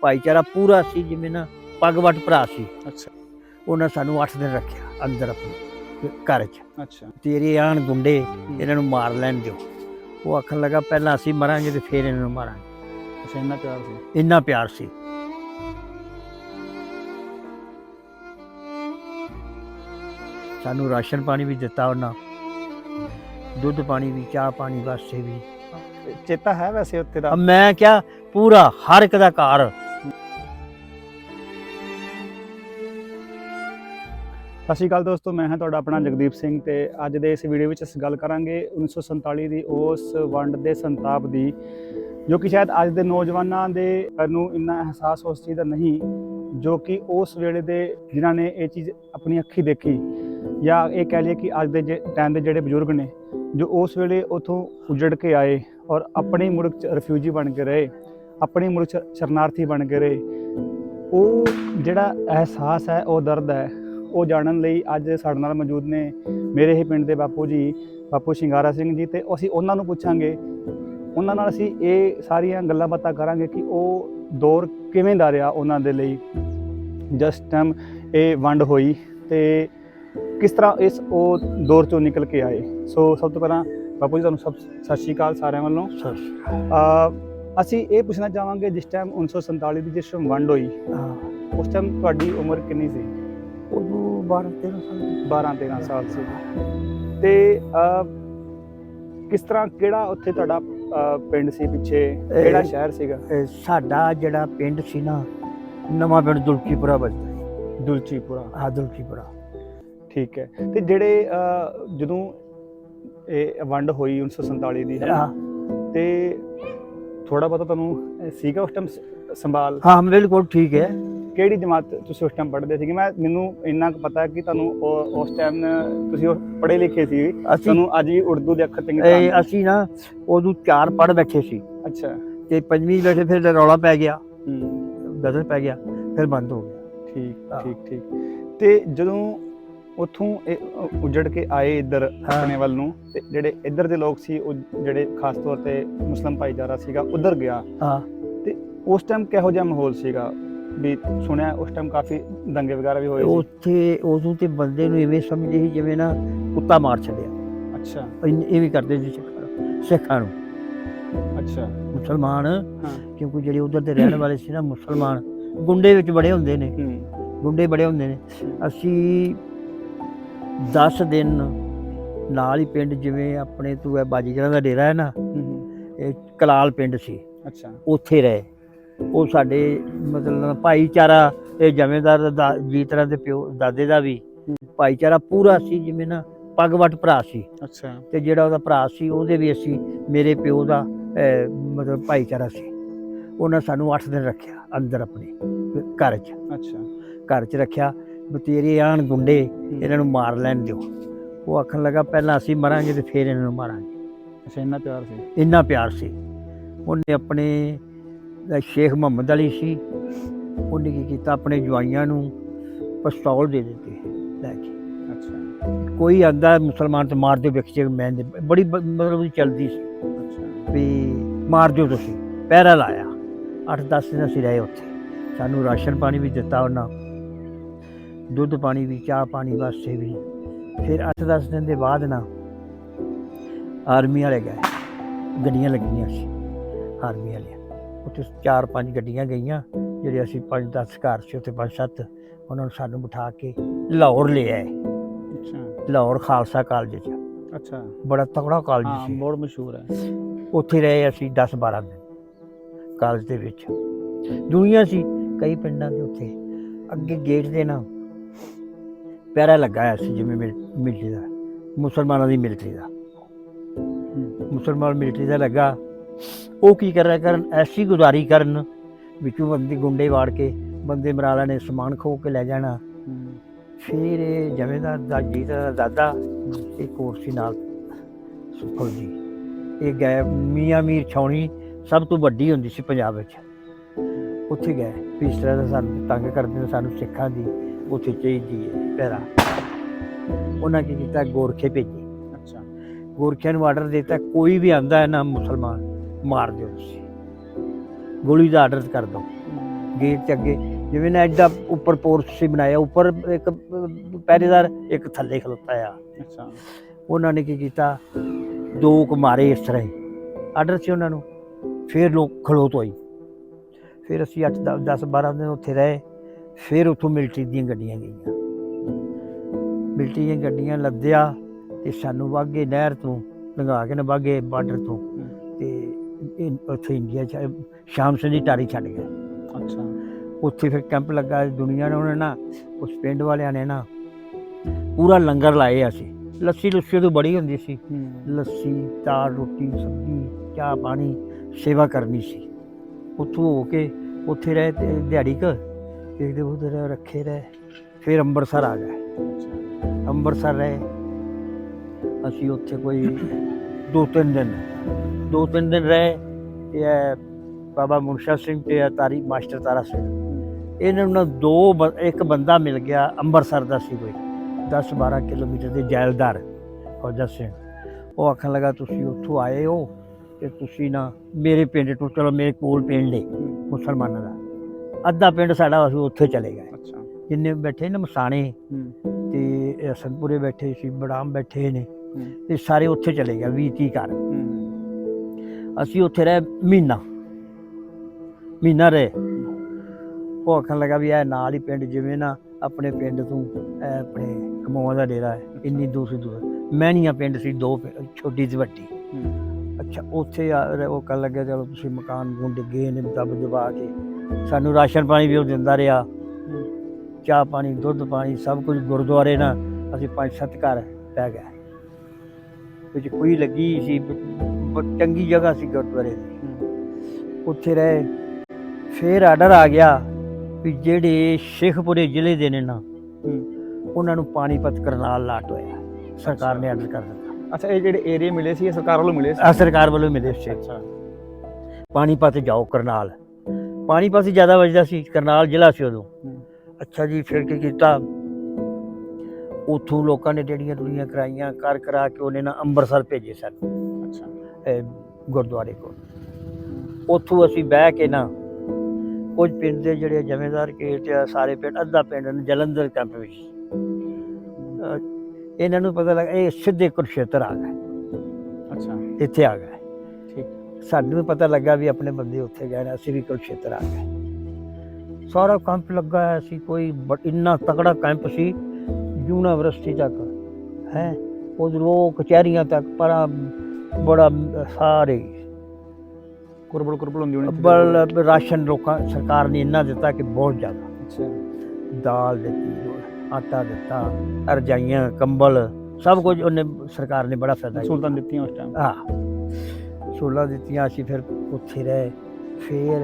ਭਾਈਚਾਰਾ ਪੂਰਾ ਸੀ ਜਿਵੇਂ ਨਾ ਪਗਵਟ ਭਰਾ ਸੀ। ਅੱਛਾ। ਉਹਨਾਂ ਸਾਨੂੰ 8 ਦਿਨ ਰੱਖਿਆ ਅੰਦਰ ਆਪਣੇ ਘਰ 'ਚ। ਅੱਛਾ। ਤੇਰੇ ਆਣ ਗੁੰਡੇ ਇਹਨਾਂ ਨੂੰ ਮਾਰ ਲੈਣ ਦਿਓ। ਉਹ ਆਖਣ ਲੱਗਾ ਪਹਿਲਾਂ ਅਸੀਂ ਮਰਾਂਗੇ ਤੇ ਫਿਰ ਇਹਨਾਂ ਨੂੰ ਮਾਰਾਂਗੇ। ਅੱਛਾ ਇੰਨਾ ਪਿਆਰ ਸੀ? ਇੰਨਾ ਪਿਆਰ ਸੀ। ਸਾਨੂੰ ਰਾਸ਼ਨ ਪਾਣੀ ਵੀ ਦਿੱਤਾ ਉਹਨਾਂ। ਦੁੱਧ ਪਾਣੀ ਵੀ ਚਾਹ ਪਾਣੀ ਵਾਸਤੇ ਵੀ। ਚੇਤਾ ਹੈ ਵੈਸੇ ਉੱਤੇ ਦਾ? ਮੈਂ ਕਿਹਾ ਪੂਰਾ ਹਰ ਇੱਕ ਦਾ ਘਰ। ਸਤਿ ਸ਼੍ਰੀ ਅਕਾਲ ਦੋਸਤੋ, ਮੈਂ ਹਾਂ ਤੁਹਾਡਾ ਆਪਣਾ ਜਗਦੀਪ ਸਿੰਘ ਤੇ ਅੱਜ ਦੇ ਇਸ ਵੀਡੀਓ ਵਿੱਚ ਅਸੀਂ ਗੱਲ ਕਰਾਂਗੇ 1947 ਦੀ ਉਸ ਵੰਡ ਦੇ ਸੰਤਾਪ ਦੀ, ਜੋ ਕਿ ਸ਼ਾਇਦ ਅੱਜ ਦੇ ਨੌਜਵਾਨਾਂ ਦੇ ਨੂੰ ਇੰਨਾ ਅਹਿਸਾਸ ਉਸ ਚੀਜ਼ ਦਾ ਨਹੀਂ, ਜੋ ਕਿ ਉਸ ਵੇਲੇ ਦੇ ਜਿਨ੍ਹਾਂ ਨੇ ਇਹ ਚੀਜ਼ ਆਪਣੀ ਅੱਖੀ ਦੇਖੀ, ਜਾਂ ਇਹ ਕਹਿ ਲਈਏ ਕਿ ਅੱਜ ਦੇ ਟਾਈਮ ਦੇ ਜਿਹੜੇ ਬਜ਼ੁਰਗ ਨੇ, ਜੋ ਉਸ ਵੇਲੇ ਉਥੋਂ ਉਜੜ ਕੇ ਆਏ ਔਰ ਆਪਣੀ ਮੁਲਕ ਚ ਰਿਫਿਊਜੀ ਬਣ ਕੇ ਰਹੇ। ਆਪਣੀ ਮੁਲਕ ਸ਼ਰਨਾਰਥੀ ਬਣ ਕੇ ਰਹੇ। ਉਹ ਜਿਹੜਾ ਅਹਿਸਾਸ ਹੈ ਉਹ ਦਰਦ ਹੈ ਉਹ ਜਾਣਨ ਲਈ ਅੱਜ ਸਾਡੇ ਨਾਲ ਮੌਜੂਦ ਨੇ ਮੇਰੇ ਹੀ ਪਿੰਡ ਦੇ ਬਾਪੂ ਜੀ ਬਾਪੂ ਸ਼ਿੰਗਾਰਾ ਸਿੰਘ ਜੀ ਤੇ ਅਸੀਂ ਉਹਨਾਂ ਨੂੰ ਪੁੱਛਾਂਗੇ। ਉਹਨਾਂ ਨਾਲ ਅਸੀਂ ਇਹ ਸਾਰੀਆਂ ਗੱਲਾਂ ਬਾਤਾਂ ਕਰਾਂਗੇ ਕਿ ਉਹ ਦੌਰ ਕਿਵੇਂ ਦਾ ਰਿਹਾ ਉਹਨਾਂ ਦੇ ਲਈ। ਜਸਟ ਟਾਈਮ ਇਹ ਵੰਡ ਹੋਈ ਤੇ ਕਿਸ ਤਰ੍ਹਾਂ ਇਸ ਉਹ ਦੌਰ ਚੋਂ ਨਿਕਲ ਕੇ ਆਏ। ਸੋ ਸਭ ਤੋਂ ਪਹਿਲਾਂ ਬਾਪੂ ਜੀ ਤੁਹਾਨੂੰ ਸਭ ਸਤਿ ਸ਼੍ਰੀ ਅਕਾਲ ਸਾਰਿਆਂ ਵੱਲੋਂ। ਅ, ਅਸੀਂ ਇਹ ਪੁੱਛਣਾ ਚਾਹਾਂਗੇ ਜਿਸ ਟਾਈਮ 1947 ਦੀ ਜਿਸ ਟਾਈਮ ਵੰਡ ਹੋਈ ਉਸ ਟਾਈਮ ਤੁਹਾਡੀ ਉਮਰ ਕਿੰਨੀ ਸੀ? ਉਦੋਂ 12 13 ਸਾਲ ਦੀ। 12 13 ਸਾਲ ਸੀ। ਤੇ ਕਿਸ ਤਰ੍ਹਾਂ ਕਿਹੜਾ ਉੱਥੇ ਤੁਹਾਡਾ ਪਿੰਡ ਸੀ ਪਿੱਛੇ? ਕਿਹੜਾ ਸ਼ਹਿਰ ਸੀਗਾ? ਸਾਡਾ ਜਿਹੜਾ ਪਿੰਡ ਸੀ ਨਾ ਨਵਾਂ ਪਿੰਡ ਦੁਲਕੀਪੁਰਾ ਵੱਜਦਾ ਹੈ ਦੁਲਚੀਪੁਰਾ ਆ ਦੁਲਕੀਪੁਰਾ ਠੀਕ ਹੈ। ਤੇ ਜਿਹੜੇ ਜਦੋਂ ਇਹ ਵੰਡ ਹੋਈ 1947 ਦੀ ਹੈ ਹਾਂ। ਤੇ ਥੋੜਾ ਬਹੁਤਾ ਤੁਹਾਨੂੰ ਸੀਗਾ ਉਸ ਟਾਈਮ ਸੰਭਾਲ? ਹਾਂ ਬਿਲਕੁਲ ਠੀਕ ਹੈ। ਕਿਹੜੀ ਜਮਾਤ ਤੁਸੀਂ ਉਸ ਟਾਈਮ ਪੜ੍ਹਦੇ ਸੀਗੇ? ਮੈਂ ਮੈਨੂੰ ਇੰਨਾ ਕੁ ਪਤਾ ਕਿ ਤੁਹਾਨੂੰ ਉਸ ਟਾਈਮ ਤੁਸੀਂ ਉਹ ਪੜ੍ਹੇ ਲਿਖੇ ਸੀ। ਤੁਹਾਨੂੰ ਅੱਜ ਵੀ ਉਰਦੂ ਦੇ ਅੱਖਰ ਚੰਗੀ ਤਰ੍ਹਾਂ ਅਸੀਂ ਨਾ ਉਦੋਂ ਚਾਰ ਪੜ ਬੈਠੇ ਸੀ। ਅੱਛਾ। ਤੇ ਪੰਜਵੀਂ ਬੈਠੇ ਫਿਰ ਰੌਲਾ ਪੈ ਗਿਆ। ਹੂੰ। ਗਦਰ ਪੈ ਗਿਆ ਫਿਰ ਬੰਦ ਹੋ ਗਿਆ। ਠੀਕ। ਠੀਕ ਠੀਕ। ਤੇ ਜਦੋਂ ਉੱਥੋਂ ਇਹ ਉਜੜ ਕੇ ਆਏ ਇੱਧਰ ਆਪਣੇ ਵੱਲ ਨੂੰ ਤੇ ਜਿਹੜੇ ਇੱਧਰ ਦੇ ਲੋਕ ਸੀ ਉਹ ਜਿਹੜੇ ਖਾਸ ਤੌਰ ਤੇ ਮੁਸਲਮ ਭਾਈਚਾਰਾ ਸੀਗਾ ਉਧਰ ਗਿਆ। ਹਾਂ। ਤੇ ਉਸ ਟਾਈਮ ਕਿਹੋ ਜਿਹਾ ਮਾਹੌਲ ਸੀਗਾ? ਵੀ ਸੁਣਿਆ ਉਸ ਟਾਈਮ ਕਾਫੀ ਦੰਗੇ ਵਗੈਰਾ ਵੀ ਹੋਏ ਸੀ। ਉੱਥੇ ਉਦੋਂ ਤੇ ਬੰਦੇ ਨੂੰ ਐਵੇਂ ਸਮਝਦੇ ਸੀ ਜਿਵੇਂ ਨਾ ਕੁੱਤਾ ਮਾਰ ਛੱਡਿਆ। ਅੱਛਾ। ਇਨ- ਇਵੇਂ ਕਰਦੇ ਸੀ ਸਿੱਖਾਂ ਨੂੰ। ਅੱਛਾ। ਮੁਸਲਮਾਨ ਕਿਉਂਕਿ ਜਿਹੜੇ ਉਧਰ ਦੇ ਰਹਿਣ ਵਾਲੇ ਸੀ ਨਾ ਮੁਸਲਮਾਨ ਗੁੰਡੇ ਵਿੱਚ ਬੜੇ ਹੁੰਦੇ ਨੇ। ਗੁੰਡੇ ਬੜੇ ਹੁੰਦੇ ਨੇ। ਅਸੀਂ 10 ਦਿਨ ਨਾਲ ਹੀ ਪਿੰਡ ਜਿਵੇਂ ਆਪਣੇ ਤੂੰ ਇਹ ਬਾਜੀਗਰਾਂ ਦਾ ਡੇਰਾ ਹੈ ਨਾ ਹੂੰ, ਇਹ ਕਲਾਲ ਪਿੰਡ ਸੀ। ਅੱਛਾ। ਉੱਥੇ ਰਹੇ। ਉਹ ਸਾਡੇ ਮਤਲਬ ਭਾਈਚਾਰਾ ਇਹ ਜਮੇਦਾਰ ਦਾ ਜੀ ਤਰ੍ਹਾਂ ਦੇ ਪਿਓ ਦਾਦੇ ਦਾ ਵੀ ਹੂੰ। ਭਾਈਚਾਰਾ ਪੂਰਾ ਸੀ ਜਿਵੇਂ ਨਾ ਪਗਵਟ ਭਰਾ ਸੀ। ਅੱਛਾ। ਤੇ ਜਿਹੜਾ ਉਹਦਾ ਭਰਾ ਸੀ ਉਹਦੇ ਵੀ ਅਸੀਂ ਮੇਰੇ ਪਿਓ ਦਾ ਮਤਲਬ ਭਾਈਚਾਰਾ ਸੀ। ਉਹਨਾਂ ਸਾਨੂੰ 8 ਦਿਨ ਰੱਖਿਆ ਅੰਦਰ ਆਪਣੇ ਘਰ 'ਚ। ਅੱਛਾ। ਘਰ 'ਚ ਰੱਖਿਆ। ਵੀ ਤੇਰੇ ਆਣ ਗੁੰਡੇ ਇਹਨਾਂ ਨੂੰ ਮਾਰ ਲੈਣ ਦਿਓ। ਉਹ ਆਖਣ ਲੱਗਾ ਪਹਿਲਾਂ ਅਸੀਂ ਮਰਾਂਗੇ ਤੇ ਫਿਰ ਇਹਨਾਂ ਨੂੰ ਮਾਰਾਂਗੇ। ਅੱਛਾ ਇੰਨਾ ਪਿਆਰ ਸੀ? ਇੰਨਾ ਪਿਆਰ ਸੀ। ਉਹਨੇ ਆਪਣੇ ਸ਼ੇਖ ਮੁਹੰਮਦ ਅਲੀ ਸੀ। ਉਹਨੇ ਕੀ ਕੀਤਾ? ਆਪਣੇ ਜਵਾਈਆਂ ਨੂੰ ਪਿਸਤੌਲ ਦੇ ਦਿੱਤੇ ਲੈ ਕੇ। ਅੱਛਾ। ਕੋਈ ਆਂਦਾ ਮੁਸਲਮਾਨ ਤੇ ਮਾਰ ਦਿਓ ਵਿਖੇ ਮੈਂ ਬੜੀ ਮਤਲਬ ਉਹਦੀ ਚੱਲਦੀ ਸੀ। ਅੱਛਾ। ਵੀ ਮਾਰ ਦਿਓ ਤੁਸੀਂ। ਪਹਿਰਾ ਲਾਇਆ। 8-10 ਦਿਨ ਅਸੀਂ ਰਹੇ ਉੱਥੇ। ਸਾਨੂੰ ਰਾਸ਼ਨ ਪਾਣੀ ਵੀ ਦਿੱਤਾ ਉਹਨਾਂ। ਦੁੱਧ ਪਾਣੀ ਵੀ ਚਾਹ ਪਾਣੀ ਵਾਸਤੇ ਵੀ। ਫਿਰ 8-10 ਦਿਨ ਦੇ ਬਾਅਦ ਨਾ ਆਰਮੀ ਵਾਲੇ ਗਏ। ਗੱਡੀਆਂ ਲੱਗੀਆਂ ਸੀ ਆਰਮੀ ਵਾਲੀਆਂ। ਉੱਥੇ ਚਾਰ ਪੰਜ ਗੱਡੀਆਂ ਗਈਆਂ ਜਿਹੜੇ ਅਸੀਂ ਪੰਜ 10 ਘਰ ਸੀ ਉੱਥੇ ਪੰਜ ਸੱਤ ਉਹਨਾਂ ਨੂੰ ਸਾਨੂੰ ਬਿਠਾ ਕੇ ਲਾਹੌਰ ਲੈ ਆਏ। ਅੱਛਾ। ਲਾਹੌਰ ਖਾਲਸਾ ਕਾਲਜ 'ਚ। ਅੱਛਾ। ਬੜਾ ਤਕੜਾ ਕਾਲਜ ਹਾਂ ਸੀ। ਬਹੁਤ ਮਸ਼ਹੂਰ ਹੈ। ਉੱਥੇ ਰਹੇ ਅਸੀਂ 10 12 ਦਿਨ ਕਾਲਜ ਦੇ ਵਿੱਚ। ਦੁਨੀਆ ਸੀ ਕਈ ਪਿੰਡਾਂ ਦੇ ਉੱਥੇ। ਅੱਗੇ ਗੇਟ ਦੇ ਨਾ ਪਿਆਰਾ ਲੱਗਾ ਹੋਇਆ ਸੀ ਜਿਵੇਂ ਮਿਲਟਰੀ ਦਾ, ਮੁਸਲਮਾਨਾਂ ਦੀ ਮਿਲਟਰੀ ਦਾ। ਮੁਸਲਮਾਨ ਮਿਲਟਰੀ ਦਾ ਲੱਗਾ। ਉਹ ਕੀ ਕਰ ਰਿਹਾ ਕਰਨ? ਐਸੀ ਗੁਜ਼ਾਰੀ ਕਰਨ, ਵਿੱਚੋਂ ਬੰਦੇ ਗੁੰਡੇ ਵਾੜ ਕੇ ਬੰਦੇ ਮਰਾ ਲੈਣੇ, ਸਮਾਨ ਖੋ ਕੇ ਲੈ ਜਾਣਾ। ਫਿਰ ਇਹ ਜਮੇਦਾਰ ਦਾ ਜੀ ਦਾ ਦਾਦਾ, ਇਹ ਹੋਰ ਸੀ ਨਾਲ ਫੌਜੀ ਇਹ ਗਏ, ਮੀਆਂ ਮੀਰ ਛਾਉਣੀ ਸਭ ਤੋਂ ਵੱਡੀ ਹੁੰਦੀ ਸੀ ਪੰਜਾਬ ਵਿੱਚ। ਉੱਥੇ ਗਏ, ਵੀ ਇਸ ਤਰ੍ਹਾਂ ਦਾ ਸਾਨੂੰ ਤੰਗ ਕਰਦੇ ਨੇ, ਸਾਨੂੰ ਸਿੱਖਾਂ ਦੀ ਉੱਥੇ ਚਾਹੀਦੀ ਹੈ ਪਹਿਰਾ ਉਹਨਾਂ ਕੀ ਕੀਤਾ? ਗੋਰਖੇ ਭੇਜੇ। ਅੱਛਾ। ਗੋਰਖਿਆਂ ਨੂੰ ਆਰਡਰ ਦਿੱਤਾ। ਕੋਈ ਵੀ ਆਂਦਾ ਹੈ ਨਾ ਮੁਸਲਮਾਨ ਮਾਰ ਦਿਓ ਤੁਸੀਂ। ਗੋਲੀ ਦਾ ਆਰਡਰ ਕਰ ਦਿਓ। ਗੇਟ 'ਚ ਅੱਗੇ। ਜਿਵੇਂ ਨਾ ਐਡਾ ਉੱਪਰ ਪੋਰਚ ਸੀ ਬਣਾਇਆ ਉੱਪਰ ਇੱਕ ਪਹਿਰੇਦਾਰ ਇੱਕ ਥੱਲੇ ਖਲੋਤਾ ਆ। ਅੱਛਾ। ਉਹਨਾਂ ਨੇ ਕੀ ਕੀਤਾ? ਦੋ ਕੁ ਮਾਰੇ ਇਸ ਤਰ੍ਹਾਂ ਆਰਡਰ ਸੀ ਉਹਨਾਂ ਨੂੰ। ਫਿਰ ਲੋਕ ਖਲੋਤ ਹੋਈ ਫਿਰ ਅਸੀਂ 8 10 12 ਦਿਨ ਉੱਥੇ ਰਹੇ। ਫਿਰ ਉੱਥੋਂ ਮਿਲਟਰੀ ਦੀਆਂ ਗੱਡੀਆਂ ਗਈਆਂ। ਮਿਲਟਰੀ ਦੀਆਂ ਗੱਡੀਆਂ ਲੱਦਿਆ ਤੇ ਸਾਨੂੰ ਵਾਗੇ ਨਹਿਰ ਤੋਂ ਲੰਘਾ ਕੇ ਨਾ ਵਾਗੇ ਬਾਰਡਰ ਤੋਂ ਤੇ ਉੱਥੇ ਇੰਡੀਆ ਚ ਸ਼ਾਮ ਸਿੰਘ ਦੀ ਟਾਰੀ ਛੱਡ ਗਏ। ਅੱਛਾ। ਉੱਥੇ ਫਿਰ ਕੈਂਪ ਲੱਗਾ ਦੁਨੀਆ ਨੇ ਉਹਨੇ ਨਾ ਉਸ ਪਿੰਡ ਵਾਲਿਆਂ ਨੇ ਨਾ ਪੂਰਾ ਲੰਗਰ ਲਾਏ ਅਸੀਂ। ਲੱਸੀ ਲੁੱਸੀ ਤੋਂ ਬੜੀ ਹੁੰਦੀ ਸੀ। ਲੱਸੀ ਦਾਲ ਰੋਟੀ ਸਬਜ਼ੀ ਚਾਹ ਪਾਣੀ ਸੇਵਾ ਕਰਨੀ ਸੀ। ਉੱਥੋਂ ਹੋ ਕੇ ਉੱਥੇ ਰਹੇ ਤੇ ਦਿਹਾੜੀ ਕ ਦੇਖਦੇ ਉਧਰ ਰੱਖੇ ਰਹੇ। ਫਿਰ ਅੰਮ੍ਰਿਤਸਰ ਆ ਗਏ। ਅੰਮ੍ਰਿਤਸਰ ਰਹੇ। ਅਸੀਂ ਉੱਥੇ ਕੋਈ ਦੋ ਤਿੰਨ ਦਿਨ, ਦੋ ਤਿੰਨ ਦਿਨ ਰਹੇ। ਤੇ ਇਹ ਬਾਬਾ ਮੁਨਸ਼ਾ ਸਿੰਘ ਤੇ ਤਾਰੀ, ਮਾਸਟਰ ਤਾਰਾ ਸਿੰਘ। ਇਹਨਾਂ ਨੂੰ ਨਾ ਦੋ ਬ- ਇੱਕ ਬੰਦਾ ਮਿਲ ਗਿਆ ਅੰਮ੍ਰਿਤਸਰ ਦਾ ਸੀ ਕੋਈ 10 12 ਕਿਲੋਮੀਟਰ ਦੇ ਜੈਲਦਾਰ ਫੌਜਾ ਸਿੰਘ। ਉਹ ਆਖਣ ਲੱਗਾ, ਤੁਸੀਂ ਉੱਥੋਂ ਆਏ ਹੋ ਤੇ ਤੁਸੀਂ ਨਾ ਮੇਰੇ ਪਿੰਡ ਤੋਂ, ਚਲੋ ਮੇਰੇ ਕੋਲ ਪਿੰਡ ਹੈ ਮੁਸਲਮਾਨਾਂ ਦਾ। ਅੱਧਾ ਪਿੰਡ ਸਾਡਾ ਅਸੀਂ ਉੱਥੇ ਚਲੇ ਗਏ। ਅੱਛਾ। ਜਿੰਨੇ ਬੈਠੇ ਨੇ ਮਸਾਣੇ ਤੇ ਇਹ ਹਸਨਪੁਰੇ ਬੈਠੇ ਸੀ ਬੜਾਮ ਬੈਠੇ ਨੇ ਤੇ ਸਾਰੇ ਉੱਥੇ ਚਲੇ ਗਏ 20 30 ਘਰ। ਅਸੀਂ ਉੱਥੇ ਰਹੇ ਮਹੀਨਾ। ਮਹੀਨਾ ਰਹੇ। ਉਹ ਆਖਣ ਲੱਗਾ ਵੀ ਇਹ ਨਾਲ ਹੀ ਪਿੰਡ ਜਿਵੇਂ ਨਾ ਆਪਣੇ ਪਿੰਡ ਤੋਂ ਆਪਣੇ ਕਮੋਆ ਦਾ ਡੇਰਾ ਹੈ ਇੰਨੀ ਦੂਰ ਦੂਰ। ਮਹਿਣੀਆਂ ਪਿੰਡ ਸੀ ਦੋ ਛੋਟੀ ਜਿਹੀ ਵੱਡੀ। ਅੱਛਾ ਉੱਥੇ ਉਹ ਕਰ ਲੱਗਿਆ ਚਲੋ ਤੁਸੀਂ ਮਕਾਨ ਗੁੰਡ ਗਏ ਨੇ ਦਬ ਦਬਾ ਕੇ। ਸਾਨੂੰ ਰਾਸ਼ਨ ਪਾਣੀ ਵੀ ਉਹ ਦਿੰਦਾ ਰਿਹਾ। ਚਾਹ ਪਾਣੀ ਦੁੱਧ ਪਾਣੀ ਸਭ ਕੁਝ ਗੁਰਦੁਆਰੇ ਨਾਲ ਅਸੀਂ ਪੰਜ ਸੱਤ ਘਰ ਪੈ ਗਏ। ਵਿੱਚ ਕੋਈ ਲੱਗੀ ਸੀ ਚੰਗੀ ਜਗ੍ਹਾ ਸੀ ਗੁਰਦੁਆਰੇ ਦੀ। ਉੱਥੇ ਰਹੇ ਫਿਰ ਆਰਡਰ ਆ ਗਿਆ ਵੀ ਜਿਹੜੇ ਸ਼ੇਖਪੁਰੇ ਜ਼ਿਲ੍ਹੇ ਦੇ ਨੇ ਨਾ ਉਹਨਾਂ ਨੂੰ ਪਾਣੀਪਤ ਕਰਨਾਲ ਲਾਟ ਹੋਇਆ। ਸਰਕਾਰ ਨੇ ਆਰਡਰ ਕਰ ਦਿੱਤਾ। ਅੱਛਾ ਇਹ ਜਿਹੜੇ ਏਰੀਆ ਮਿਲੇ ਸੀ ਇਹ ਸਰਕਾਰ ਵੱਲੋਂ ਮਿਲੇ ਸੀ? ਆ ਸਰਕਾਰ ਵੱਲੋਂ ਮਿਲੇ ਸੀ। ਅੱਛਾ ਪਾਣੀਪਤ ਜਾਓ ਕਰਨਾਲ ਪਾਣੀਪਤ ਹੀ ਜ਼ਿਆਦਾ ਵੱਜਦਾ ਸੀ ਕਰਨਾਲ ਜ਼ਿਲ੍ਹਾ ਸੀ ਉਦੋਂ। ਅੱਛਾ ਜੀ ਫਿਰ ਕੀ ਕੀਤਾ? ਉਥੋਂ ਲੋਕਾਂ ਨੇ ਜਿਹੜੀਆਂ ਦੁਨੀਆਂ ਕਰਾਈਆਂ ਕਰ ਕਰਾ ਕੇ ਉਹਨੇ ਨਾ ਅੰਮ੍ਰਿਤਸਰ ਭੇਜੇ ਸਨ ਅੱਛਾ। ਗੁਰਦੁਆਰੇ ਕੋਲ। ਉੱਥੋਂ ਅਸੀਂ ਬਹਿ ਕੇ ਨਾ ਕੁਝ ਪਿੰਡ ਦੇ ਜਿਹੜੇ ਜਮੇਦਾਰ ਕੇ ਤੇ ਸਾਰੇ ਪਿੰਡ ਅੱਧਾ ਪਿੰਡ ਨੇ ਜਲੰਧਰ ਕੈਂਪ ਵਿੱਚ। ਇਹਨਾਂ ਨੂੰ ਪਤਾ ਲੱਗਾ ਇਹ ਸਿੱਧੇ ਕੁਰਸ਼ੇਤਰ ਆ ਗਏ। ਅੱਛਾ। ਇੱਥੇ ਆ ਗਏ। ਸਾਨੂੰ ਵੀ ਪਤਾ ਲੱਗਾ ਵੀ ਆਪਣੇ ਬੰਦੇ ਉੱਥੇ ਗਏ ਨੇ ਅਸੀਂ ਵੀ ਕੁਰਸ਼ੇਤਰ ਆ ਗਏ। ਸਾਰਾ ਕੈਂਪ ਲੱਗਾ ਹੋਇਆ ਸੀ ਕੋਈ ਇੰਨਾ ਤਕੜਾ ਕੈਂਪ ਸੀ ਯੂਨੀਵਰਸਿਟੀ ਤੱਕ ਹੈ? ਉਧਰੋਂ ਕਚਹਿਰੀਆਂ ਤੱਕ ਪਰ ਬੜਾ ਸਾਰੇ। ਕੁਰਬਲ ਕੁਰਬਲ ਹੁੰਦੀ ਹੋਣੀ ਬਲ ਰਾਸ਼ਨ ਲੋਕਾਂ ਸਰਕਾਰ ਨੇ ਇੰਨਾ ਦਿੱਤਾ ਕਿ ਬਹੁਤ ਜ਼ਿਆਦਾ। ਅੱਛਾ। ਦਾਲ ਦਿੱਤੀ ਆਟਾ ਦਿੱਤਾ ਰਜਾਈਆਂ ਕੰਬਲ ਸਭ ਕੁਝ ਉਹਨੇ ਸਰਕਾਰ ਨੇ ਬੜਾ ਫਾਇਦਾ ਸੁਲਤਾਨ ਦਿੱਤੀਆਂ ਉਸ ਟਾਈਮ ਆ ਸੋਲਾਂ ਦਿੱਤੀਆਂ ਅਸੀਂ ਫਿਰ ਉੱਥੇ ਰਹੇ। ਫਿਰ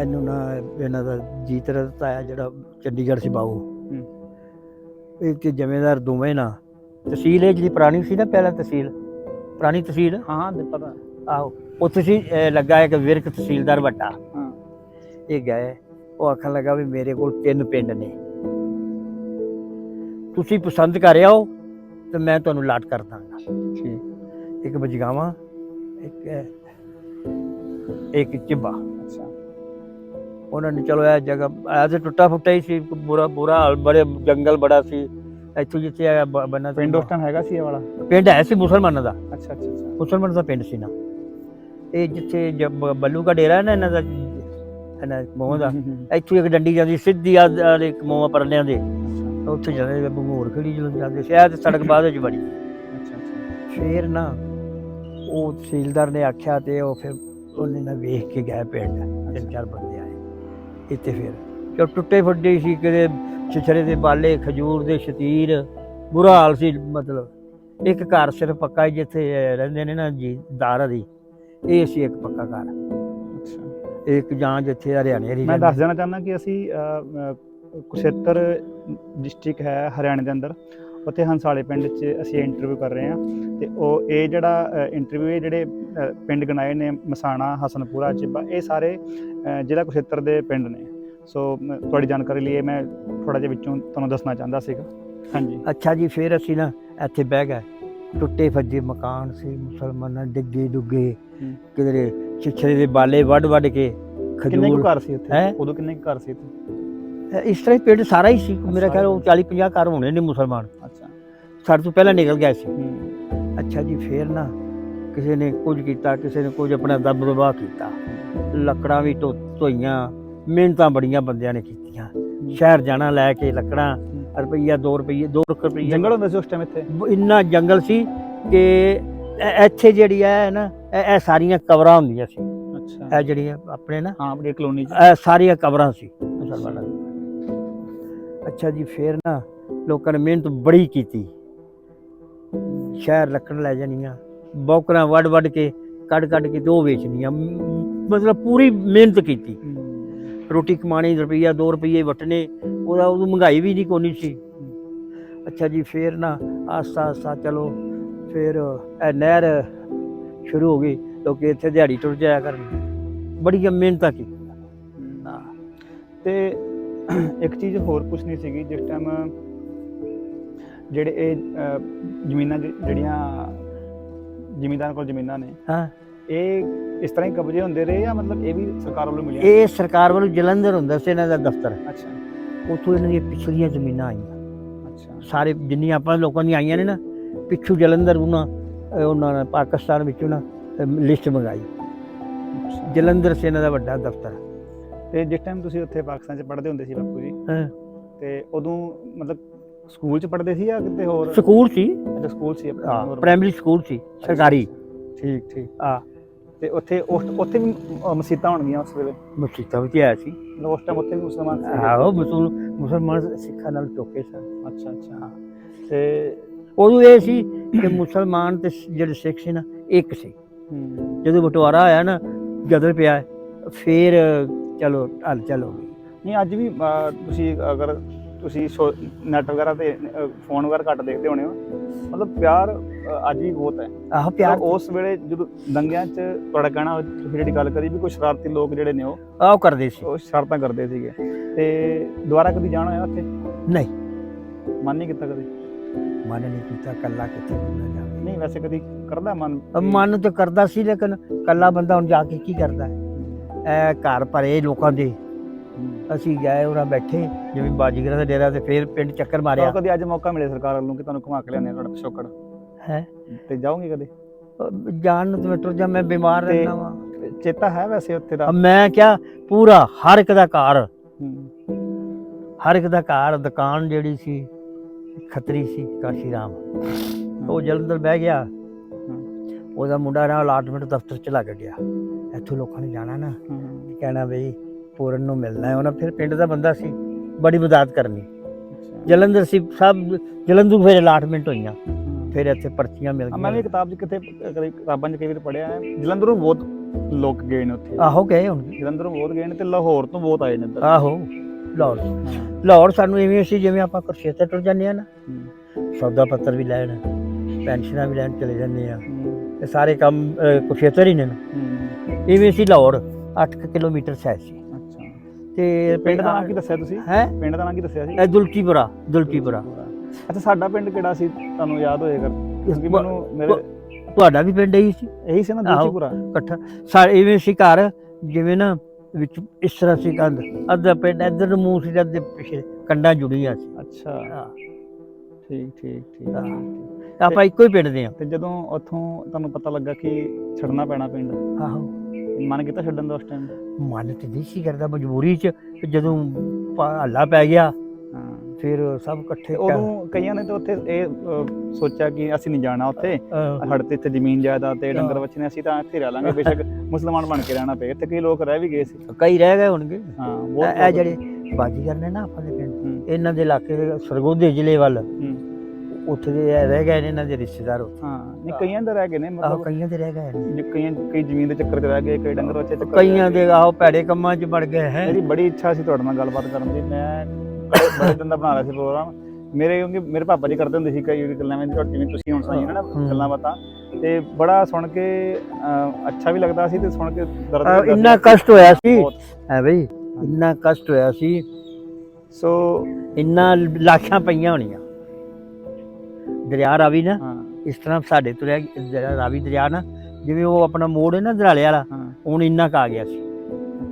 ਇਹਨੂੰ ਨਾ ਇਹਨਾਂ ਦਾ ਜੀਤ ਰਤ ਆਇਆ ਜਿਹੜਾ ਚੰਡੀਗੜ੍ਹ ਸੀ ਬਾਊ। ਹੂੰ। ਇਹ ਤੇ ਜ਼ਿੰਮੇਦਾਰ ਦੋਵੇਂ ਨਾ। ਤਹਿਸੀਲ ਇਹ ਜਿਹੜੀ ਪੁਰਾਣੀ ਸੀ ਨਾ ਪਹਿਲਾਂ ਤਹਿਸੀਲ? ਪੁਰਾਣੀ ਤਹਿਸੀਲ? ਹਾਂ ਪਤਾ ਆਹੋ ਉੱਥੇ ਸੀ ਲੱਗਾ ਇੱਕ ਵਿਰਕ ਤਹਿਸੀਲਦਾਰ ਵੱਡਾ। ਹਾਂ। ਇਹ ਗਏ ਉਹ ਆਖਣ ਲੱਗਾ ਵੀ ਮੇਰੇ ਕੋਲ ਤਿੰਨ ਪਿੰਡ ਨੇ। ਤੁਸੀਂ ਪਸੰਦ ਕਰ ਆਓ ਤੇ ਮੈਂ ਤੁਹਾਨੂੰ ਲਾਟ ਕਰ ਦਾਂਗਾ। ਠੀਕ। ਇੱਕ ਬਜਗਾਵਾਂ ਇੱਕ ਇੱਕ ਚਿੱਬਾ। ਅੱਛਾ। ਉਹਨਾਂ ਨੇ ਚਲੋ ਇਹ ਜਗ੍ਹਾ ਤੇ ਟੁੱਟਾ ਫੁੱਟਾ ਹੀ ਸੀ ਬੁਰਾ ਬੁਰਾ ਹਾਲ ਬੜੇ ਜੰਗਲ ਬੜਾ ਸੀ ਇੱਥੋਂ ਜਿੱਥੇ ਆ ਬ- ਬੰਨਾ ਪਿੰਡ ਉਸ ਟਾਈਮ ਹੈਗਾ ਸੀ ਇਹ ਵਾਲਾ? ਪਿੰਡ ਹੈ ਸੀ ਮੁਸਲਮਾਨਾਂ ਦਾ। ਅੱਛਾ ਅੱਛਾ ਮੁਸਲਮਾਨ ਦਾ ਪਿੰਡ ਸੀ ਨਾ। ਇਹ ਜਿੱਥੇ ਜ- ਬ- ਬੱਲੂ ਦਾ ਡੇਰਾ ਹੈ ਨਾ ਇਹਨਾਂ ਦਾ ਇਹਨਾਂ ਮੋਹ ਦਾ। ਇੱਥੋਂ ਇੱਕ ਡੰਡੀ ਜਾਂਦੀ ਸਿੱਧੀ ਆ ਵਾਲੇ ਮੋਹ ਪਰਲਿਆਂ ਦੇ। ਉੱਥੇ ਜਾਂਦੇ ਬੰਗੂਰ ਖੜੀ ਜਦੋਂ ਜਾਂਦੇ ਸੀ ਇਹ ਤੇ ਸੜਕ ਬਾਅਦ ਵਿੱਚ ਬੜੀ ਅੱਛਾ ਅੱਛਾ। ਫੇਰ ਨਾ ਉਹ ਤਹਿਸੀਲਦਾਰ ਨੇ ਆਖਿਆ ਤੇ ਉਹ ਫਿਰ ਉਹਨੇ ਨਾ ਵੇਖ ਕੇ ਗਏ ਪਿੰਡ। ਤਿੰਨ ਚਾਰ ਬੰਦੇ ਆਏ। ਇੱਥੇ ਫਿਰ ਜੋ ਟੁੱਟੇ ਫੁੱਟੇ ਸੀ ਕਿਤੇ ਛਿਛਰੇ ਦੇ ਬਾਲੇ ਖਜੂਰ ਦੇ ਸ਼ਤੀਰ ਬੁਰਾ ਹਾਲ ਸੀ ਮਤਲਬ। ਇੱਕ ਘਰ ਸਿਰਫ ਪੱਕਾ ਹੀ ਜਿੱਥੇ ਰਹਿੰਦੇ ਨੇ ਨਾ ਜੀ ਦਾਰਾ ਦੀ। ਇਹ ਸੀ ਇੱਕ ਪੱਕਾ ਘਰ। ਇੱਕ ਜਾਂ ਜਿੱਥੇ ਹਰਿਆਣੇ ਦੀ ਮੈਂ ਦੱਸ ਦੇਣਾ ਚਾਹੁੰਦਾ ਕਿ ਅਸੀਂ ਕੁਸ਼ੇਤਰ ਡਿਸਟ੍ਰਿਕਟ ਹੈ ਹਰਿਆਣੇ ਦੇ ਅੰਦਰ। ਉੱਥੇ ਹੰਸਾਲੇ ਪਿੰਡ 'ਚ ਅਸੀਂ ਇੰਟਰਵਿਊ ਕਰ ਰਹੇ ਹਾਂ ਤੇ ਉਹ ਇਹ ਜਿਹੜਾ ਇੰਟਰਵਿਊ ਇਹ ਜਿਹੜੇ ਪਿੰਡ ਗਨਾਏ ਨੇ ਮਸਾਣਾ ਹਸਨਪੁਰਾ ਚਿੱਬਾ ਇਹ ਸਾਰੇ ਜ਼ਿਲ੍ਹਾ ਕੁਸ਼ੇਤਰ ਦੇ ਪਿੰਡ ਨੇ। ਸੋ ਤੁਹਾਡੀ ਜਾਣਕਾਰੀ ਲਈ ਮੈਂ ਥੋੜਾ ਜਿਹਾ ਵਿੱਚੋਂ ਤੁਹਾਨੂੰ ਦੱਸਣਾ ਚਾਹੁੰਦਾ ਸੀਗਾ। ਹਾਂਜੀ। ਅੱਛਾ ਜੀ ਫਿਰ ਅਸੀਂ ਨਾ ਇੱਥੇ ਬਹਿ ਗਏ। ਟੁੱਟੇ ਫੱਜੇ ਮਕਾਨ ਸੀ ਮੁਸਲਮਾਨਾਂ ਡਿੱਗੇ ਡੁੱਗੇ। ਕਿਧਰੇ ਛਿਛਰੇ ਦੇ ਬਾਲੇ ਵੱਢ ਵੱਢ ਕੇ ਕਿੰਨੇ ਖਜੂਰ। ਘਰ ਸੀ ਉੱਥੇ? ਉਦੋਂ ਕਿੰਨੇ ਘਰ ਸੀ ਇੱਥੇ? ਇਸ ਤਰ੍ਹਾਂ ਹੀ ਪਿੰਡ ਸਾਰਾ ਹੀ ਸੀ। ਮੇਰਾ ਖਿਆਲ ਉਹ 40 50 ਘਰ ਹੋਣੇ ਨੇ ਮੁਸਲਮਾਨ। ਸਾਡੇ ਤੋਂ ਪਹਿਲਾਂ ਨਿਕਲ ਗਏ ਸੀ। ਅੱਛਾ ਜੀ ਫੇਰ ਨਾ ਕਿਸੇ ਨੇ ਕੁਝ ਕੀਤਾ ਕਿਸੇ ਨੇ ਕੁਝ ਆਪਣਾ ਦਬ ਦਬਾ ਕੀਤਾ। ਲੱਕੜਾਂ ਵੀ ਧੋਈਆਂ ਮਿਹਨਤਾਂ ਬੜੀਆਂ ਬੰਦਿਆਂ ਨੇ ਕੀਤੀਆਂ। ਸ਼ਹਿਰ ਜਾਣਾ ਲੈ ਕੇ ਲੱਕੜਾਂ ਰੁਪਈਆ 2 ਰੁਪਈਏ 2 ਰੁਪਈਏ। ਜੰਗਲ ਹੁੰਦੇ ਸੀ ਉਸ ਟਾਈਮ ਇੱਥੇ? ਇੰਨਾ ਜੰਗਲ ਸੀ ਕਿ ਇੱਥੇ ਜਿਹੜੀ ਹੈ ਨਾ ਇਹ ਸਾਰੀਆਂ ਕਬਰਾਂ ਹੁੰਦੀਆਂ ਸੀ। ਅੱਛਾ। ਇਹ ਜਿਹੜੀਆਂ ਆਪਣੇ ਨਾ ਹਾਂ ਬੜੀ ਕਲੋਨੀ ਚ। ਇਹ ਸਾਰੀਆਂ ਕਬਰਾਂ ਸੀ। ਅੱਛਾ ਜੀ ਫੇਰ ਨਾ ਲੋਕਾਂ ਨੇ ਮਿਹਨਤ ਬੜੀ ਕੀਤੀ। ਸ਼ਹਿਰ ਲੱਕੜ ਲੈ ਜਾਣੀਆਂ, ਬੌਕਰਾਂ ਵੱਢ ਵੱਢ ਕੇ, ਕੱਢ ਕੱਢ ਕੇ ਦੋ ਵੇਚਣੀਆਂ। ਮਤਲਬ ਪੂਰੀ ਮਿਹਨਤ ਕੀਤੀ। ਰੋਟੀ ਕਮਾਣੀ ਰੁਪਈਆ 2 ਰੁਪਈਏ ਵਟਨੇ ਉਹਦਾ ਉਦੋਂ ਮਹਿੰਗਾਈ ਵੀ ਨਹੀਂ ਕੋਨੀ ਸੀ। ਅੱਛਾ ਜੀ, ਫੇਰ ਨਾ ਆਸਤਾ ਆਸਤਾ ਚਲੋ, ਫਿਰ ਇਹ ਨਹਿਰ ਸ਼ੁਰੂ ਹੋ ਗਈ, ਲੋਕੀ ਇੱਥੇ ਦਿਹਾੜੀ ਟੁਰ ਜਾਇਆ ਕਰਨ। ਬੜੀਆਂ ਮਿਹਨਤਾਂ ਕੀਤੀਆਂ। ਹਾਂ। ਤੇ ਇੱਕ ਚੀਜ਼ ਹੋਰ ਪੁੱਛਣੀ ਸੀਗੀ, ਜਿਸ ਟਾਈਮ ਜਿਹੜੇ ਇਹ ਅਹ, ਜ਼ਮੀਨਾਂ ਜਿ- ਜਿਹੜੀਆਂ ਜ਼ਿਮੀਂਦਾਰਾਂ ਕੋਲ ਜ਼ਮੀਨਾਂ ਨੇ ਹਾਂ। ਇਹ ਇਸ ਤਰ੍ਹਾਂ ਹੀ ਕਬਜ਼ੇ ਹੁੰਦੇ ਰਹੇ ਜਾਂ ਮਤਲਬ ਇਹ ਵੀ ਸਰਕਾਰ ਵੱਲੋਂ ਮਿਲਿਆ? ਇਹ ਸਰਕਾਰ ਵੱਲੋਂ ਜਲੰਧਰ ਹੁੰਦਾ ਸੀ ਇਹਨਾਂ ਦਾ ਦਫ਼ਤਰ। ਅੱਛਾ। ਉੱਥੋਂ ਇਹਨਾਂ ਦੀਆਂ ਪਿਛਲੀਆਂ ਜ਼ਮੀਨਾਂ ਆਈਆਂ। ਅੱਛਾ। ਸਾਰੇ ਜਿੰਨੀਆਂ ਆਪਾਂ ਲੋਕਾਂ ਦੀਆਂ ਆਈਆਂ ਨੇ ਨਾ ਪਿੱਛੂ ਜਲੰਧਰ ਉਹਨਾਂ ਅਹ ਉਹਨਾਂ ਨੇ ਪਾਕਿਸਤਾਨ ਵਿੱਚੋਂ ਨਾ ਲਿਸਟ ਮੰਗਾਈ। ਅੱਛਾ। ਜਲੰਧਰ ਸੀ ਇਹਨਾਂ ਦਾ ਵੱਡਾ ਦਫ਼ਤਰ। ਤੇ ਜਿਸ ਟਾਈਮ ਤੁਸੀਂ ਉੱਥੇ ਪਾਕਿਸਤਾਨ 'ਚ ਪੜ੍ਹਦੇ ਹੁੰਦੇ ਸੀ ਬਾਪੂ ਜੀ ਹਾਂ। ਤੇ ਉਦੋਂ ਮਤਲਬ ਸਕੂਲ 'ਚ ਪੜ੍ਹਦੇ ਸੀ ਜਾਂ ਕਿਤੇ ਹੋਰ? ਸਕੂਲ ਸੀ। ਅੱਛਾ ਸਕੂਲ ਸੀ ਆਪਣਾ ਹਾਂ ਹੋਰ? ਪ੍ਰਾਇਮਰੀ ਸਕੂਲ ਸੀ ਸਰਕਾਰੀ। ਠੀਕ ਠੀਕ। ਆ ਤੇ ਉੱਥੇ ਉਸ ਉੱਥੇ ਵੀ ਅਹ, ਮਸੀਤਾਂ ਹੋਣਗੀਆਂ ਉਸ ਵੇਲੇ? ਮਸੀਤਾਂ ਵਿੱਚ ਆਇਆ ਸੀ। ਮਤਲਬ ਉਸ ਟਾਈਮ ਉੱਥੇ ਵੀ ਮੁਸਲਮਾਨ ਸੀ? ਆਹੋ ਮੁਸਲ ਮੁਸਲਮਾਨ ਸਿੱਖਾਂ ਨਾਲ ਚੋਕੇ ਸਨ। ਅੱਛਾ ਅੱਛਾ। ਤੇ ਉਦੋਂ ਇਹ ਸੀ ਕਿ ਮੁਸਲਮਾਨ ਤੇ ਜਿਹੜੇ ਸਿੱਖ ਸੀ ਨਾ ਇੱਕ ਸੀ। ਜਦੋਂ ਬਟਵਾਰਾ ਆਇਆ ਨਾ ਗਦਰ ਪਿਆ ਫੇਰ ਚਲੋ ਹਲ ਚਲ ਨਹੀਂ ਅੱਜ ਵੀ ਤੁਸੀਂ ਅਗਰ ਤੁਸੀਂ ਨੈਟ ਵਗੈਰਾ ਤੇ ਫੋਨ ਵਗੈਰਾ ਘੱਟ ਦੇਖਦੇ ਹੋਣੇ ਹੋ। ਮਤਲਬ ਪਿਆਰ ਅੱਜ ਵੀ ਬਹੁਤ ਹੈ। ਆਹੋ ਪਿਆਰ ਉਸ ਵੇਲੇ ਜਦੋਂ ਦੰਗਿਆਂ 'ਚ ਤੁਹਾਡਾ ਕਹਿਣਾ ਤੁਸੀਂ ਜਿਹੜੀ ਗੱਲ ਕਰੀ ਵੀ ਕੋਈ ਸ਼ਰਾਰਤੀ ਲੋਕ ਜਿਹੜੇ ਨੇ ਉਹ ਆਹ ਕਰਦੇ ਸੀ। ਉਹ ਸ਼ਰਾਰਤਾਂ ਕਰਦੇ ਸੀਗੇ। ਤੇ ਦੁਬਾਰਾ ਕਦੀ ਜਾਣਾ ਹੋਇਆ ਉੱਥੇ? ਨਹੀਂ। ਮਨ ਨਹੀਂ ਕੀਤਾ ਕਦੀ? ਮਨ ਨਹੀਂ ਕੀਤਾ ਕੱਲਾ ਕਿੱਥੇ ਨਾ ਜਾਵੇ। ਨਹੀਂ ਵੈਸੇ ਕਦੀ ਕਰਦਾ ਮਨ? ਮਨ ਤਾਂ ਕਰਦਾ ਸੀ ਲੇਕਿਨ ਕੱਲਾ ਬੰਦਾ ਹੁਣ ਜਾ ਕੇ ਕੀ ਕਰਦਾ? ਹੈ ਘਰ ਭਰੇ ਲੋਕਾਂ ਦੇ ਅਸੀਂ ਗਏ ਉਹਨਾਂ ਬੈਠੇ ਜਿਵੇਂ ਬਾਜੀਗਰਾਂ ਦਾ ਡੇਰਾ ਤੇ ਫੇਰ ਪਿੰਡ ਚੱਕਰ ਮਾਰਿਆ। ਕਦੀ ਅੱਜ ਮੌਕਾ ਮਿਲੇ ਸਰਕਾਰ ਵੱਲੋਂ ਕਿ ਤੁਹਾਨੂੰ ਘੁਮਾ ਕੇ ਲਿਆਣੇ ਤੁਹਾਡਾ ਪਿਛੋਕੜ? ਹੈ? ਤੇ ਜਾਓਗੇ ਕਦੇ? ਜਾਣ ਨੂੰ ਤੇ ਟੁਰ ਜਾ ਮੈਂ ਬਿਮਾਰ ਰਹਿਣਾ ਵਾ। ਚੇਤਾ ਹੈ ਵੈਸੇ ਉੱਥੇ ਦਾ? ਮੈਂ ਕਿਹਾ ਪੂਰਾ ਹਰ ਇੱਕ ਦਾ ਘਰ। ਹਰ ਇੱਕ ਦਾ ਘਰ ਦੁਕਾਨ ਜਿਹੜੀ ਸੀ ਖੱਤਰੀ ਸੀ ਕਾਸ਼ੀ ਰਾਮ। ਉਹ ਜਲੰਧਰ ਬਹਿ ਗਿਆ। ਉਹਦਾ ਮੁੰਡਾ ਨਾਲ ਅਲਾਟਮੈਂਟ ਦਫ਼ਤਰ ਚ ਲੱਗ ਗਿਆ। ਇੱਥੋਂ ਲੋਕਾਂ ਨੇ ਜਾਣਾ ਨਾ। ਕਹਿਣਾ ਬਈ ਪੂਰਨ ਨੂੰ ਮਿਲਣਾ ਹੈ ਉਹਨਾਂ ਫਿਰ ਪਿੰਡ ਦਾ ਬੰਦਾ ਸੀ ਬੜੀ ਮਦਦ ਕਰਨੀ। ਜਲੰਧਰ ਸੀ ਸਭ ਜਲੰਧਰ ਫਿਰ ਅਲਾਟਮੈਂਟ ਹੋਈਆਂ। ਫਿਰ ਇੱਥੇ ਪਰਚੀਆਂ ਮਿਲ ਹਾਂ, ਮੈਂ ਵੀ ਗਈਆਂ ਕਿਤਾਬ 'ਚ ਕਿਤੇ ਕਿਤਾਬਾਂ 'ਚ ਕਈ ਵਾਰ ਪੜਿਆ ਹੈ ਜਲੰਧਰੋਂ ਬਹੁਤ ਲੋਕ ਗਏ ਨੇ ਉੱਥੇ ਆਹੋ ਗਏ ਹੁਣ ਜਲੰਧਰੋਂ ਬਹੁਤ ਗਏ ਨੇ ਤੇ ਲਾਹੌਰ ਤੋਂ ਬਹੁਤ ਆਏ ਨੇ ਆਹੋ ਲਾਹੌਰ। ਲਾਹੌਰ ਸਾਨੂੰ ਇਵੇਂ ਸੀ ਜਿਵੇਂ ਆਪਾਂ ਕੁਰਸ਼ੇਤਰ ਟੁਰ ਜਾਂਦੇ ਆ ਨਾ। ਸੌਦਾ ਪੱਤਰ ਵੀ ਲੈਣ ਪੈਨਸ਼ਨਾਂ ਵੀ ਲੈਣ ਚਲੇ ਜਾਂਦੇ ਆ। ਇਹ ਸਾਰੇ ਕੰਮ ਕੁਰਸ਼ੇਤਰ ਹੀ ਨੇ। ਇਵੇਂ ਸੀ ਲਾਹੌਰ 8 ਕਿਲੋਮੀਟਰ ਸਹਿ ਸੀ ਤੇ ਪਿੰਡ ਦਾ ਨਾਮ ਕੀ ਦੱਸਿਆ ਤੁਸੀਂ? ਹੈ? ਪਿੰਡ ਦਾ ਨਾਮ ਕੀ ਦੱਸਿਆ ਸੀ? ਇਹ ਦੁਲਕੀਪੁਰਾ ਦੁਲਕੀਪੁਰਾ। ਅੱਛਾ ਸਾਡਾ ਪਿੰਡ ਕਿਹੜਾ ਸੀ? ਤੁਹਾਨੂੰ ਯਾਦ ਹੋਏਗਾ ਕਿਉਂਕਿ ਮੈਨੂੰ ਮੇਰੇ ਤੁਹਾਡਾ ਵੀ ਪਿੰਡ ਇਹੀ ਸੀ? ਇਹੀ ਸੀ ਨਾ। ਦੂਜੀਪੁਰਾ ਇਕੱਠਾ। ਸਾਰੇ ਇਵੇਂ ਸੀ ਘਰ ਜਿਵੇਂ ਨਾ ਵਿੱਚ ਇਸ ਤਰ੍ਹਾਂ ਸੀ ਕੰਧ। ਅੱਧਾ ਪਿੰਡ ਇੱਧਰ ਨੂੰ ਮੂੰਹ ਸੀ ਅੱਧੇ ਪਿਛਲੇ ਕੰਡਾਂ ਜੁੜੀਆਂ ਸੀ। ਅੱਛਾ। ਠੀਕ ਠੀਕ। ਠੀਕ। ਆਪਾਂ ਇੱਕੋ ਹੀ ਪਿੰਡ ਦੇ ਆ ਤੇ ਜਦੋਂ ਉੱਥੋਂ ਤੁਹਾਨੂੰ ਪਤਾ ਲੱਗਾ ਕਿ ਛੱਡਣਾ ਪੈਣਾ ਪਿੰਡ? ਆਹੋ। ਮਨ ਕੀਤਾ ਛੱਡਣ ਦਾ ਉਸ ਟਾਈਮ ਮਨ ਤੇ ਨਹੀਂ ਸੀ ਕਰਦਾ ਮਜਬੂਰੀ ਚ ਜਦੋਂ ਪਾ- ਹੱਲਾ ਪੈ ਗਿਆ ਫਿਰ ਸਭ ਇਕੱਠੇ ਉਦੋਂ ਕਈਆਂ ਨੇ ਤਾਂ ਉੱਥੇ ਇਹ ਅਹ, ਸੋਚਿਆ ਕਿ ਅਸੀਂ ਨਹੀਂ ਜਾਣਾ ਉੱਥੇ। ਅਹ, ਸਾਡੇ ਤੇ ਇੱਥੇ ਜ਼ਮੀਨ ਜਾਇਦਾਦ ਤੇ ਡੰਗਰ ਹਾਂ। ਬੱਚੇ ਨੇ ਅਸੀਂ ਤਾਂ ਇੱਥੇ ਰਹਿ ਲਾਂਗੇ ਬੇਸ਼ੱਕ ਮੁਸਲਮਾਨ ਬਣ ਕੇ ਰਹਿਣਾ ਪਏ। ਇੱਥੇ ਕਈ ਲੋਕ ਰਹਿ ਵੀ ਗਏ ਸੀ। ਕਈ ਰਹਿ ਗਏ ਹੋਣਗੇ। ਹਾਂ ਇਹ ਬਹੁਤ ਇਹ ਜਿਹੜੇ ਬਾਜੀਗਰ ਨੇ ਨਾ ਆਪਾਂ ਦੇ ਪਿੰਡ ਹੂੰ, ਇਹਨਾਂ ਦੇ ਇਲਾਕੇ ਦੇ ਸਰਗੋਧੇ ਜ਼ਿਲ੍ਹੇ ਵੱਲ ਹੂੰ, ਉੱਥੇ ਦੇ ਰਹਿ ਗਏ ਨੇ ਇਹਨਾਂ ਦੇ ਰਿਸ਼ਤੇਦਾਰ ਉੱਥੇ ਹਾਂ ਨਹੀਂ ਕਈਆਂ ਦੇ ਰਹਿ ਗਏ ਨੇ ਆਹੋ ਮਤਲਬ ਕਈਆਂ ਦੇ ਰਹਿ ਗਏ ਨੇ ਜੇ ਕਈਆਂ ਕਈ ਜ਼ਮੀਨ ਦੇ ਚੱਕਰ 'ਚ ਰਹਿ ਗਏ ਕਈ ਡੰਗਰ ਬੱਚੇ ਚੱਕਰ 'ਚ ਕਈਆਂ ਗਏ। ਦੇ ਆਹੋ ਭੈੜੇ ਕੰਮਾਂ 'ਚ ਵੜ ਗਏ ਹੈ ਮੇਰੀ ਬੜੀ ਇੱਛਾ ਸੀ ਤੁਹਾਡੇ ਨਾਲ ਗੱਲਬਾਤ ਕਰਨ ਦੀ ਮੈਂ ਬੜੇ ਬੜੇ ਦਿਨ ਦਾ ਬਣਾ ਰਿਹਾ ਸੀ ਪ੍ਰੋਗਰਾਮ ਮੇਰੇ ਕਿਉਂਕਿ ਮੇਰੇ ਪਾਪਾ ਜੀ ਕਰਦੇ ਹੁੰਦੇ ਸੀ ਕਈ ਗੱਲਾਂ ਮੈਂ ਤੁਹਾਡੀ ਜਿਵੇਂ ਤੁਸੀਂ ਹੁਣ ਸੁਣਾਈਆਂ ਨਾ। ਗੱਲਾਂ ਬਾਤਾਂ ਤੇ ਬੜਾ ਸੁਣ ਕੇ ਅਹ, ਅੱਛਾ ਵੀ ਲੱਗਦਾ ਸੀ ਤੇ ਸੁਣ ਕੇ ਦਰਦ ਵੀ ਆਹ, ਹੁੰਦਾ ਸੀ। ਇੰਨਾ ਕਸ਼ਟ ਹੋਇਆ ਸੀ ਬਹੁਤ। ਹੈ ਬਈ ਇੰਨਾ ਕਸ਼ਟ ਹੋਇਆ ਸੀ ਸੋ ਇੰਨਾ ਲਾਸ਼ਾਂ ਪਈਆਂ ਹੋਣੀਆਂ ਦਰਿਆ ਰਾਵੀ ਨਾ ਹਾਂ। ਇਸ ਤਰ੍ਹਾਂ ਸਾਡੇ ਤੁਰਿਆ ਜਿਹੜਾ ਰਾਵੀ ਦਰਿਆ ਨਾ ਜਿਵੇਂ ਉਹ ਆਪਣਾ ਮੋੜ ਹੈ ਨਾ ਦਰਾਲੇ ਵਾਲਾ ਹਾਂ। ਹੁਣ ਇੰਨਾ ਕ ਆ ਗਿਆ ਸੀ।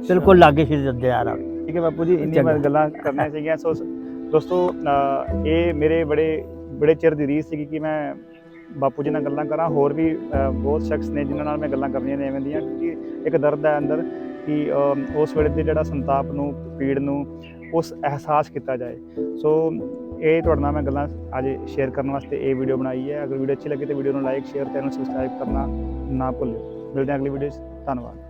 ਬਿਲਕੁਲ ਲਾਗੇ ਸ਼੍ਰੀ ਦਰਿਆ ਰਾਵੀ। ਠੀਕ ਹੈ ਬਾਪੂ ਜੀ ਇੰਨੀ। ਵਾਰ ਗੱਲਾਂ ਕਰਨੀਆਂ ਸੀਗੀਆਂ। ਸੋ ਦੋਸਤੋ ਇਹ ਮੇਰੇ ਬੜੇ ਬੜੇ ਚਿਰ ਦੀ ਰੀਸ ਸੀਗੀ ਕਿ ਮੈਂ ਬਾਪੂ ਜੀ ਨਾਲ ਗੱਲਾਂ ਕਰਾਂ। ਹੋਰ ਵੀ ਬਹੁਤ ਸ਼ਖਸ ਨੇ ਜਿਨ੍ਹਾਂ ਨਾਲ ਮੈਂ ਗੱਲਾਂ ਕਰਨੀਆਂ ਨੇ ਐਵੇਂ ਦੀਆਂ ਕਿਉਂਕਿ ਇੱਕ ਦਰਦ ਹੈ ਅੰਦਰ ਕਿ ਉਸ ਵੇਲੇ ਦੇ ਜਿਹੜਾ ਸੰਤਾਪ ਨੂੰ ਪੀੜ ਨੂੰ ਉਸ ਅਹਿਸਾਸ ਕੀਤਾ ਜਾਏ। ਸੋ ਇਹ ਤੁਹਾਡੇ ਨਾਲ ਮੈਂ ਗੱਲਾਂ ਅੱਜ ਸ਼ੇਅਰ ਕਰਨ ਵਾਸਤੇ ਇਹ ਵੀਡੀਓ ਬਣਾਈ ਹੈ। ਅਗਰ ਵੀਡੀਓ ਅੱਛੀ ਲੱਗੀ ਤਾਂ ਵੀਡੀਓ ਨੂੰ ਲਾਈਕ ਸ਼ੇਅਰ ਚੈਨਲ ਸਬਸਕ੍ਰਾਈਬ ਕਰਨਾ ਨਾ ਭੁੱਲਿਓ। ਮਿਲਦੇ ਹਾਂ ਅਗਲੀ ਵੀਡੀਓ 'ਚ। ਧੰਨਵਾਦ।